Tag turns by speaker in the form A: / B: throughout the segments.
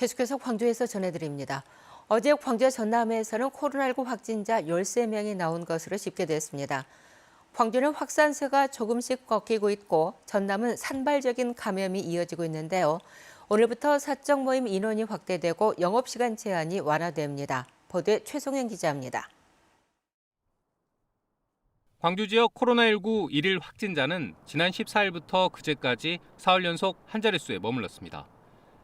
A: 계속해서 광주에서 전해드립니다. 어제 광주 전남에서는 코로나19 확진자 13명이 나온 것으로 집계됐습니다. 광주는 확산세가 조금씩 꺾이고 있고 전남은 산발적인 감염이 이어지고 있는데요. 오늘부터 사적 모임 인원이 확대되고 영업시간 제한이 완화됩니다. 보도에 최송현 기자입니다.
B: 광주 지역 코로나19 일일 확진자는 지난 14일부터 그제까지 사흘 연속 한 자릿수에 머물렀습니다.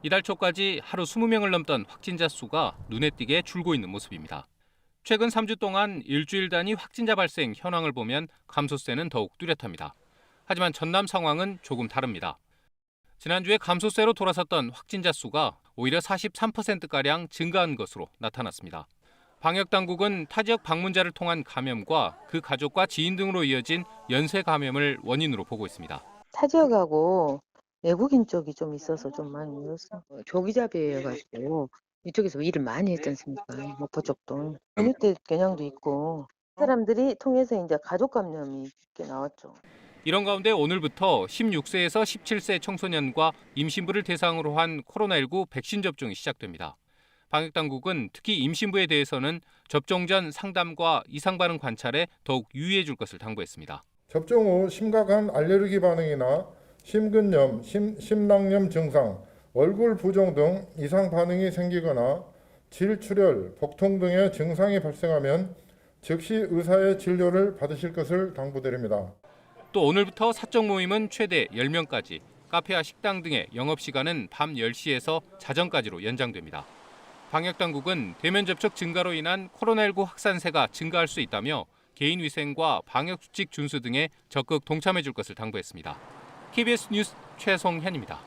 B: 이달 초까지 하루 20명을 넘던 확진자 수가 눈에 띄게 줄고 있는 모습입니다. 최근 3주 동안 일주일 단위 확진자 발생 현황을 보면 감소세는 더욱 뚜렷합니다. 하지만 전남 상황은 조금 다릅니다. 지난주에 감소세로 돌아섰던 확진자 수가 오히려 43%가량 증가한 것으로 나타났습니다. 방역 당국은 타 지역 방문자를 통한 감염과 그 가족과 지인 등으로 이어진 연쇄 감염을 원인으로 보고 있습니다.
C: 타 지역하고 외국인 쪽이 좀 있어서 좀 많이 늘었어. 조기잡이여가지고 이쪽에서 일을 많이 했지 않습니까? 목포 쪽도. 연휴 때 겨냥도 있고 사람들이 통해서 이제 가족 감염이 꽤 나왔죠.
B: 이런 가운데 오늘부터 16세에서 17세 청소년과 임신부를 대상으로 한 코로나19 백신 접종이 시작됩니다. 방역 당국은 특히 임신부에 대해서는 접종 전 상담과 이상 반응 관찰에 더욱 유의해 줄 것을 당부했습니다.
D: 접종 후 심각한 알레르기 반응이나 심근염, 심, 심낭염 증상, 얼굴 부종 등 이상 반응이 생기거나 질출혈, 복통 등의 증상이 발생하면 즉시 의사의 진료를 받으실 것을 당부드립니다.
B: 또 오늘부터 사적 모임은 최대 10명까지, 카페와 식당 등의 영업시간은 밤 10시에서 자정까지로 연장됩니다. 방역당국은 대면 접촉 증가로 인한 코로나19 확산세가 증가할 수 있다며 개인위생과 방역수칙 준수 등에 적극 동참해 줄 것을 당부했습니다. KBS 뉴스 최송현입니다.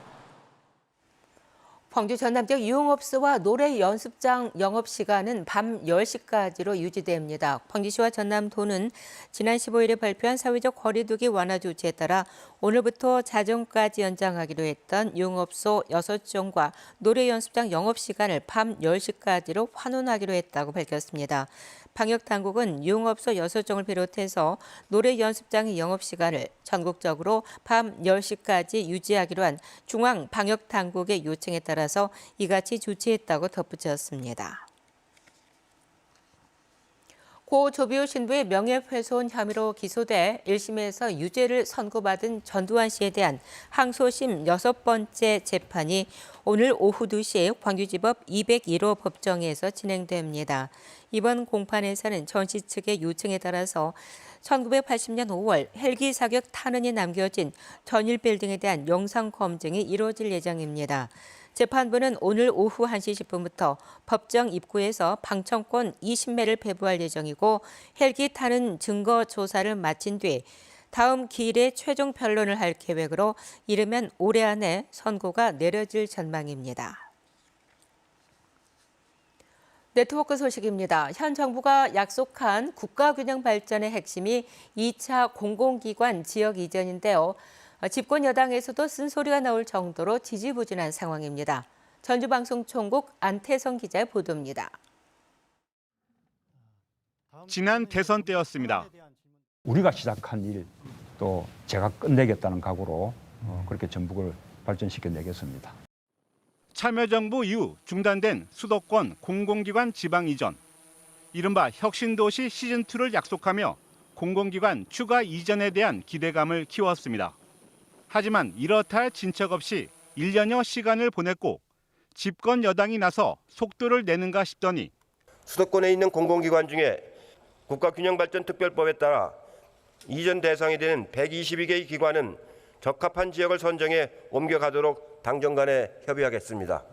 A: 광주 전남 지역 유흥업소와 노래 연습장 영업 시간은 밤 10시까지로 유지됩니다. 광주시와 전남도는 지난 15일에 발표한 사회적 거리두기 완화 조치에 따라 오늘부터 자정까지 연장하기로 했던 유흥업소 6종과 노래 연습장 영업 시간을 밤 10시까지로 환원하기로 했다고 밝혔습니다. 방역 당국은 유흥업소 6종을 비롯해서 노래 연습장의 영업 시간을 전국적으로 밤 10시까지 유지하기로 한 중앙 방역 당국의 요청에 따라서 이같이 조치했다고 덧붙였습니다. 고 조비오 신부의 명예훼손 혐의로 기소돼 1심에서 유죄를 선고받은 전두환 씨에 대한 항소심 여섯 번째 재판이 오늘 오후 2시 광주지법 201호 법정에서 진행됩니다. 이번 공판에서는 전 씨 측의 요청에 따라서 1980년 5월 헬기 사격 탄원이 남겨진 전일 빌딩에 대한 영상 검증이 이루어질 예정입니다. 재판부는 오늘 오후 1시 10분부터 법정 입구에서 방청권 20매를 배부할 예정이고 헬기 타는 증거 조사를 마친 뒤 다음 기일에 최종 변론을 할 계획으로 이르면 올해 안에 선고가 내려질 전망입니다. 네트워크 소식입니다. 현 정부가 약속한 국가균형 발전의 핵심이 2차 공공기관 지역 이전인데요. 집권 여당에서도 쓴소리가 나올 정도로 지지부진한 상황입니다. 전주방송총국 안태성 기자의 보도입니다.
E: 지난 대선 때였습니다.
F: 우리가 시작한 일 또 제가 끝내겠다는 각오로 어, 그렇게 전북을 발전시켜 내겠습니다.
E: 참여정부 이후 중단된 수도권 공공기관 지방 이전. 이른바 혁신도시 시즌2를 약속하며 공공기관 추가 이전에 대한 기대감을 키웠습니다. 하지만 이렇다 할 진척 없이 1년여 시간을 보냈고 집권 여당이 나서 속도를 내는가 싶더니
G: 수도권에 있는 공공기관 중에 국가균형발전특별법에 따라 이전 대상이 되는 122개의 기관은 적합한 지역을 선정해 옮겨가도록 당정 간에 협의하겠습니다.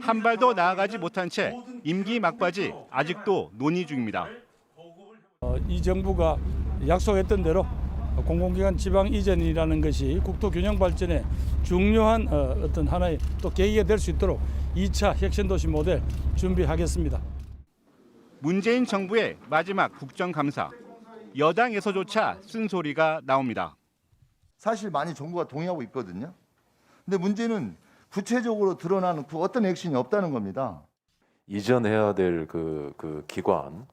E: 한 발도 나아가지 못한 채 임기 막바지 아직도 논의 중입니다.
H: 어, 이 정부가 약속했던 대로 공공기관 지방 이전이라는 것이 국토 균형 발전에 중요한 어, 어떤 하나의 또 계기가 될 수 있도록 2차 혁신도시 모델 준비하겠습니다.
E: 문재인 정부의 마지막 국정감사. 여당에서조차 쓴소리가 나옵니다.
I: 사실 많이 정부가 동의하고 있거든요. 근데 문제는 구체적으로 드러나는 그 어떤 액션이 없다는 겁니다.
J: 이전해야 될 그 그 기관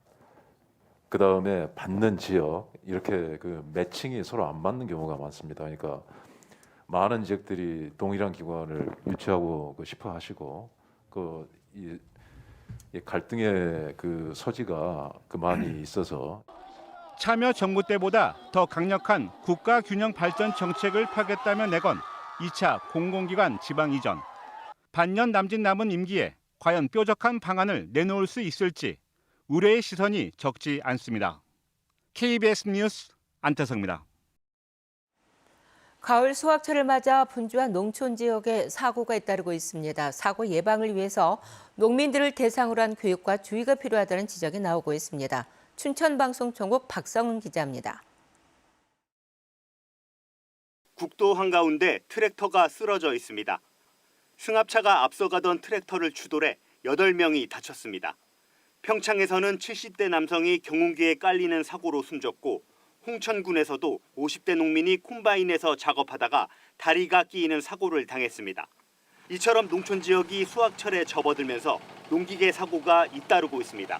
J: 그 다음에 받는 지역 이렇게 그 매칭이 서로 안 맞는 경우가 많습니다. 그러니까 많은 지역들이 동일한 기관을 유치하고 그 싶어 하시고 그 이, 이 갈등의 그 소지가 그 많이 있어서
E: 참여 정부 때보다 더 강력한 국가 균형 발전 정책을 펴겠다며 내건 2차 공공기관 지방 이전. 반년 남짓 남은 임기에 과연 뾰족한 방안을 내놓을 수 있을지 우려의 시선이 적지 않습니다. KBS 뉴스 안태성입니다.
A: 가을 수확철을 맞아 분주한 농촌 지역에 사고가 잇따르고 있습니다. 사고 예방을 위해서 농민들을 대상으로 한 교육과 주의가 필요하다는 지적이 나오고 있습니다. 춘천방송총국 박성훈 기자입니다.
K: 국도 한가운데 트랙터가 쓰러져 있습니다. 승합차가 앞서가던 트랙터를 추돌해 8명이 다쳤습니다. 평창에서는 70대 남성이 경운기에 깔리는 사고로 숨졌고 홍천군에서도 50대 농민이 콤바인에서 작업하다가 다리가 끼이는 사고를 당했습니다. 이처럼 농촌 지역이 수확철에 접어들면서 농기계 사고가 잇따르고 있습니다.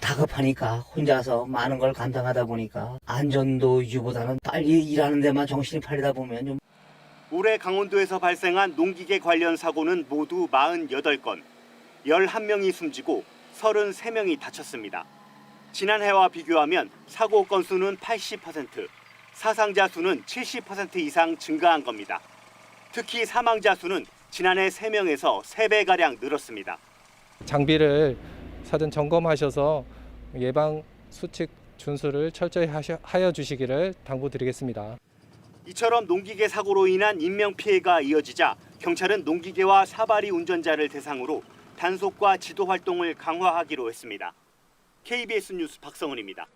L: 다급하니까 혼자서 많은 걸 감당하다 보니까 안전도 유지보다는 빨리 일하는 데만 정신이 팔리다 보면 좀
K: 올해 강원도에서 발생한 농기계 관련 사고는 모두 48건, 11명이 숨지고 33명이 다쳤습니다. 지난해와 비교하면 사고 건수는 80%, 사상자 수는 70% 이상 증가한 겁니다. 특히 사망자 수는 지난해 3명에서 3배가량 늘었습니다.
M: 장비를 사전 점검하셔서 예방 수칙 준수를 철저히 하여 주시기를 당부드리겠습니다.
K: 이처럼 농기계 사고로 인한 인명 피해가 이어지자 경찰은 농기계와 사발이 운전자를 대상으로 단속과 지도 활동을 강화하기로 했습니다. KBS 뉴스 박성은입니다.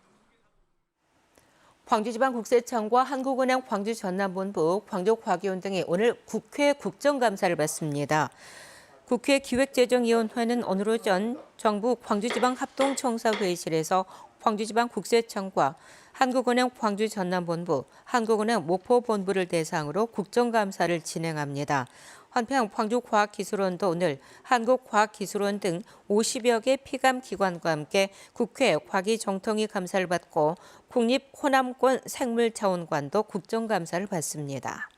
A: 광주지방국세청과 한국은행 광주전남본부, 광주과기원 등이 오늘 국회 국정감사를 받습니다. 국회 기획재정위원회는 오늘 오전 정부 광주지방합동청사회의실에서 광주지방국세청과 한국은행 광주전남본부, 한국은행 목포본부를 대상으로 국정감사를 진행합니다. 한편 광주과학기술원도 오늘 한국과학기술원 등 50여 개 피감 기관과 함께 국회 과기 정통위 감사를 받고 국립 호남권 생물자원관도 국정감사를 받습니다.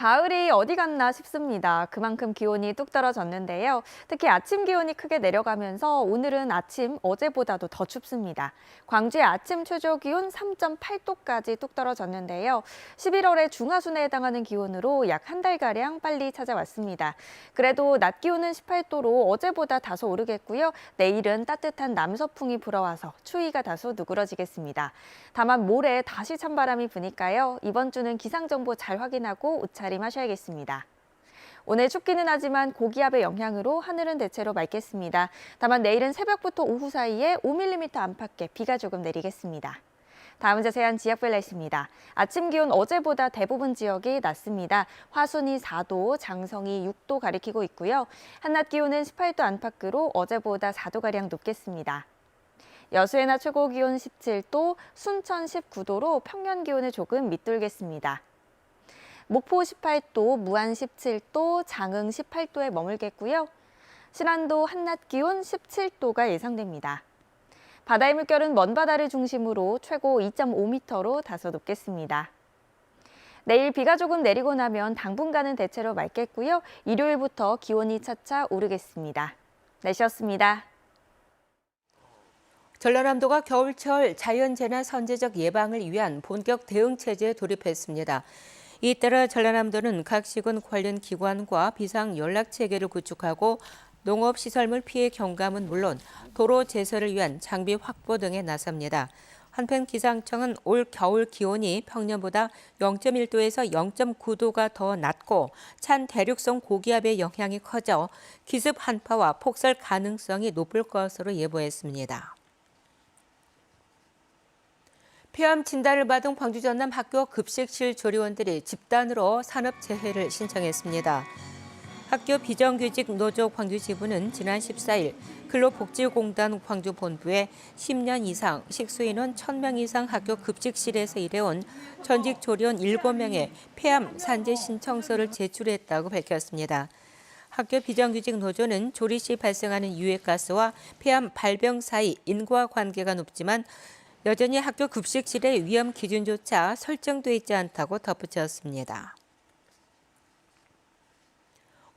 N: 가을이 어디 갔나 싶습니다. 그만큼 기온이 뚝 떨어졌는데요. 특히 아침 기온이 크게 내려가면서 오늘은 아침 어제보다도 더 춥습니다. 광주의 아침 최저 기온 3.8도까지 뚝 떨어졌는데요. 11월의 중하순에 해당하는 기온으로 약 한 달가량 빨리 찾아왔습니다. 그래도 낮 기온은 18도로 어제보다 다소 오르겠고요. 내일은 따뜻한 남서풍이 불어와서 추위가 다소 누그러지겠습니다. 다만 모레 다시 찬바람이 부니까요. 이번 주는 기상정보 잘 확인하고 옷차림 하셔야겠습니다. 오늘 춥기는 하지만 고기압의 영향으로 하늘은 대체로 맑겠습니다. 다만 내일은 새벽부터 오후 사이에 5mm 안팎의 비가 조금 내리겠습니다. 다음 자세한 지역별 날씨입니다. 아침 기온 어제보다 대부분 지역이 낮습니다. 화순이 4도, 장성이 6도 가리키고 있고요. 한낮 기온은 18도 안팎으로 어제보다 4도가량 높겠습니다. 여수의 낮 최고 기온 17도, 순천 19도로 평년 기온을 조금 밑돌겠습니다. 목포 18도, 무안 17도, 장흥 18도에 머물겠고요. 신안도 한낮 기온 17도가 예상됩니다. 바다의 물결은 먼 바다를 중심으로 최고 2.5m로 다소 높겠습니다. 내일 비가 조금 내리고 나면 당분간은 대체로 맑겠고요. 일요일부터 기온이 차차 오르겠습니다. 날씨였습니다.
A: 전라남도가 겨울철 자연재난 선제적 예방을 위한 본격 대응 체제에 돌입했습니다. 이에 따라 전라남도는 각 시군 관련 기관과 비상 연락 체계를 구축하고 농업 시설물 피해 경감은 물론 도로 제설을 위한 장비 확보 등에 나섭니다. 한편 기상청은 올 겨울 기온이 평년보다 0.1도에서 0.9도가 더 낮고 찬 대륙성 고기압의 영향이 커져 기습 한파와 폭설 가능성이 높을 것으로 예보했습니다. 폐암 진단을 받은 광주 전남 학교 급식실 조리원들이 집단으로 산업재해를 신청했습니다. 학교 비정규직 노조 광주 지부는 지난 14일 근로복지공단 광주 본부에 10년 이상 식수인원 1000명 이상 학교 급식실에서 일해온 전직 조리원 7명의 폐암 산재 신청서를 제출했다고 밝혔습니다. 학교 비정규직 노조는 조리 시 발생하는 유해가스와 폐암 발병 사이 인과 관계가 높지만 여전히 학교 급식실의 위험 기준조차 설정돼 있지 않다고 덧붙였습니다.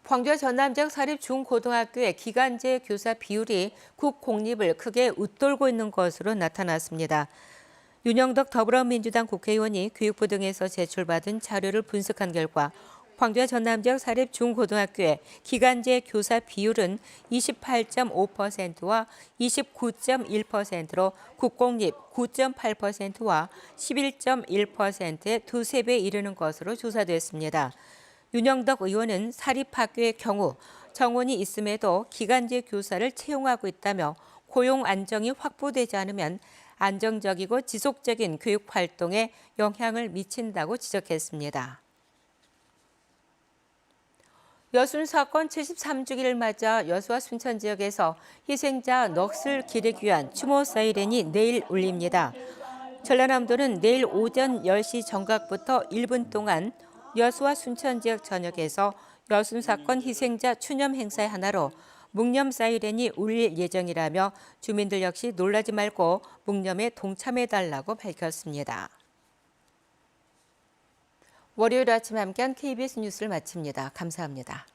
A: 광주 전남 지역 사립 중고등학교의 기간제 교사 비율이 국 공립을 크게 웃돌고 있는 것으로 나타났습니다. 윤영덕 더불어민주당 국회의원이 교육부 등에서 제출받은 자료를 분석한 결과 광주 전남 지역 사립 중고등학교의 기간제 교사 비율은 28.5%와 29.1%로 국공립 9.8%와 11.1%의 두세 배 이르는 것으로 조사됐습니다. 윤영덕 의원은 사립학교의 경우 정원이 있음에도 기간제 교사를 채용하고 있다며 고용 안정이 확보되지 않으면 안정적이고 지속적인 교육 활동에 영향을 미친다고 지적했습니다. 여순 사건 73주기를 맞아 여수와 순천 지역에서 희생자 넋을 기리기 위한 추모 사이렌이 내일 울립니다. 전라남도는 내일 오전 10시 정각부터 1분 동안 여수와 순천 지역 전역에서 여순 사건 희생자 추념 행사의 하나로 묵념 사이렌이 울릴 예정이라며 주민들 역시 놀라지 말고 묵념에 동참해달라고 밝혔습니다. 월요일 아침 함께한 KBS 뉴스를 마칩니다. 감사합니다.